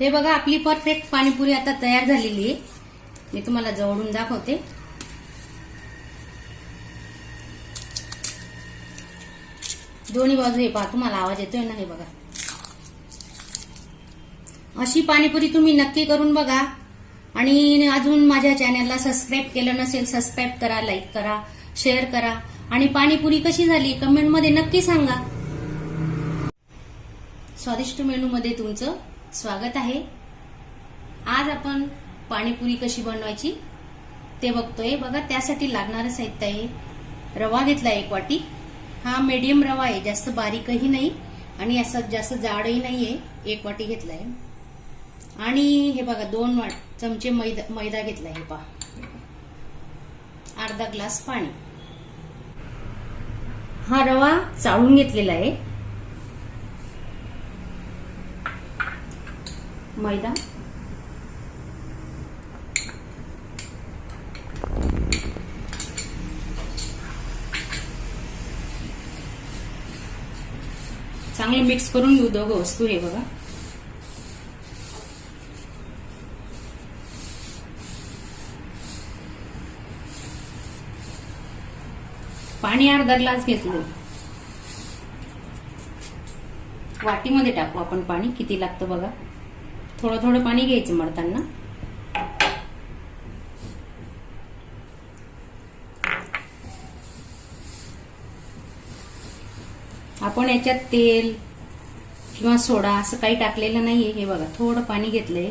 हे बघा आपली परफेक्ट पाणीपुरी आता तयार झालेली आहे. मी तुम्हाला जवळून दाखवते. दोन्ही बाजू हे पहा तुम्हाला आवाज येतोय ना हे बघा. अशी पाणीपुरी तुम्ही नक्की करून बघा. आणि अजून माझ्या चॅनलला सबस्क्राईब केलं नसेल सबस्क्राईब करा लाईक करा शेअर करा. आणि पाणीपुरी कशी झाली कमेंटमध्ये नक्की सांगा. स्वादिष्ट मेनूमध्ये तुमचं स्वागत आहे. आज आपण पाणीपुरी कशी बनवायची ते बघतोय. बघा त्यासाठी लागणारं साहित्य आहे. रवा घेतला एक वाटी. हा मीडियम रवा आहे जास्त बारीकही नाही आणि असं जास्त जाडही नाहीये. एक वाटी घेतलाय. आणि हे बघा दोन वाट चमचे मैदा मैदा घेतलाय हे पहा. अर्धा ग्लास पाणी. हा रवा चाळून घेतलेला आहे. मैदा. चांगलं मिक्स करून घेऊ दोघं वस्तू हे बघा. पाणी अर्धा ग्लास घेतलं. वाटीमध्ये टाकू आपण पाणी किती लागतं बघा. थोडं थोडं पाणी घ्यायचं मळताना. आपण याच्यात तेल किंवा सोडा असं काही टाकलेलं नाहीये. हे बघा थोडं पाणी घेतलंय.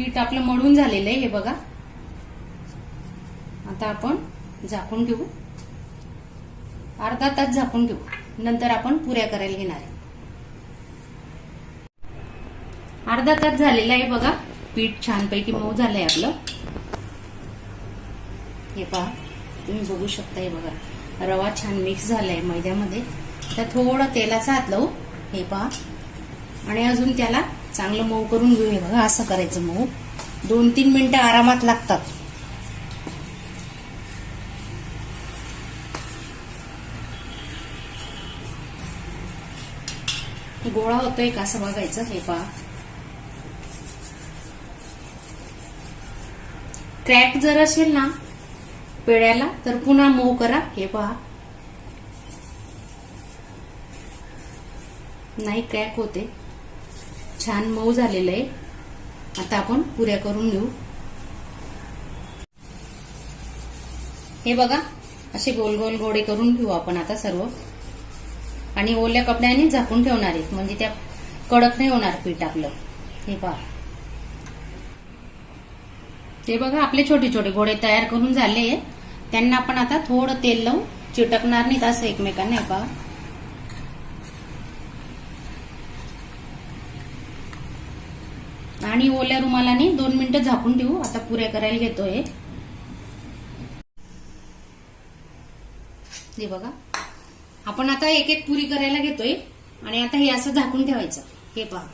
पीठ आपलं मळून झालेलं आहे हे बघा. आता आपण झाकून घेऊ. अर्धा तास झाकून घेऊ. नंतर आपण पुऱ्या करायला घेणार आहे. अर्धा तास झालेला आहे बघा. पीठ छानपैकी मऊ झालंय आपलं. हे पहा तुम्ही बघू शकता हे बघा. रवा छान मिक्स झालाय मैद्यामध्ये. तर थोडं तेलाचा हात हो. लावू हे पहा. आणि अजून त्याला चांगलं मऊ करून घेऊ हे बघा असं करायचं मऊ. दोन तीन मिनिटं आरामात लागतात. गोळा होतोय का असं बघायचं हे पहा. क्रॅक जर असेल ना पेड्याला तर पुन्हा मऊ करा हे पहा. नाही क्रॅक होते. छान मऊ झालेलं आहे. आता आपण पुऱ्या करून घेऊ. हे बघा असे गोल गोल गोळे करून घेऊ आपण आता सर्व. आणि ओल्या कपड्याने झाकून ठेवणार आहे म्हणजे त्या कडक नाही होणार पीठ आपलं. हे पहा. ते बघा आपले छोटे छोटे गोडे तयार करून झाले त्यांना आपण आता थोडं तेल लावून चिटकणार नाहीत असं एकमेकांना हे पहा. आणि ओल्या रुमालाने दोन मिनिटं झाकून ठेवू. आता पुऱ्या करायला घेतोय. हे बघा. आपण आता एक एक पुरी करायला घेतोय. आणि आता हे असं झाकून ठेवायचं. हे पहा.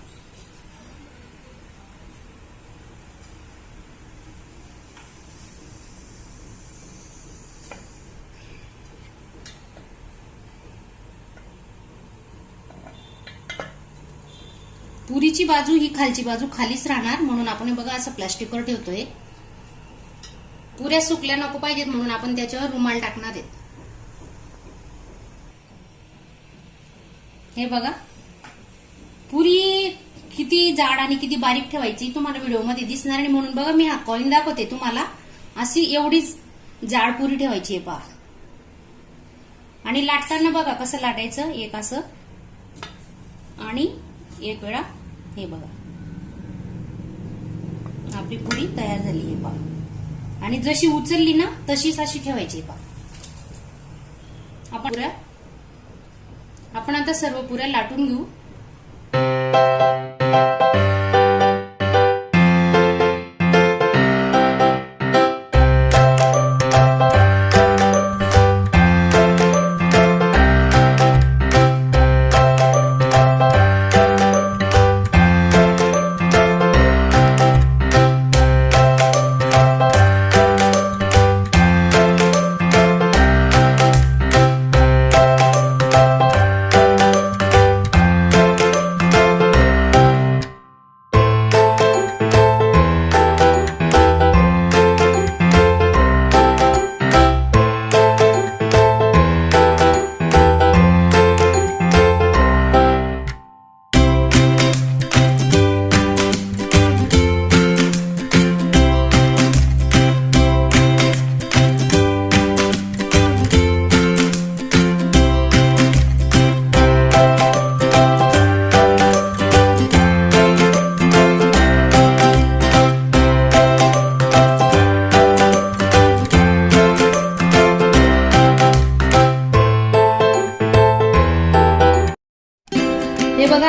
पुरीची बाजू ही खालची बाजू खालीच राहणार. म्हणून आपण हे बघा असं प्लास्टिकवर ठेवतोय. पुऱ्या सुकल्या नको पाहिजेत म्हणून आपण त्याच्यावर रुमाल टाकणार आहेत. हे बघा. पुरी किती जाड आणि किती बारीक ठेवायची तुम्हाला व्हिडिओमध्ये दिसणार आणि म्हणून बघा मी हा कॉईन दाखवते तुम्हाला. अशी एवढीच जाड पुरी ठेवायची आहे पहा. आणि लाटताना बघा कसं लाटायचं. एक असं. आणि एक वेळा हे बघा. आपली पुरी तयार झाली आहे पहा. आणि जशी उचलली ना तशीच अशी ठेवायची आहे पहा. आपण आपण आता सर्व पुऱ्या लाटून घेऊ.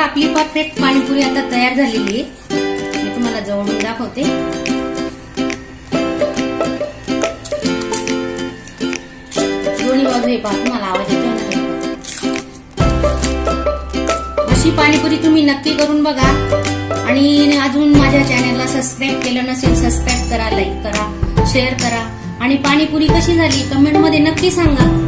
आपली परफेक्ट पाणीपुरी आता तयार झालेली आहे. मी तुम्हाला जवळून दाखवते. दोन्ही बाजू हे पहा तुम्हाला आवाज येतो अशी पाणीपुरी तुम्ही नक्की करून बघा. आणि अजून माझ्या चॅनलला सबस्क्राईब केलं नसेल सबस्क्राईब करा लाईक करा शेअर करा. आणि पाणीपुरी कशी झाली कमेंटमध्ये नक्की सांगा.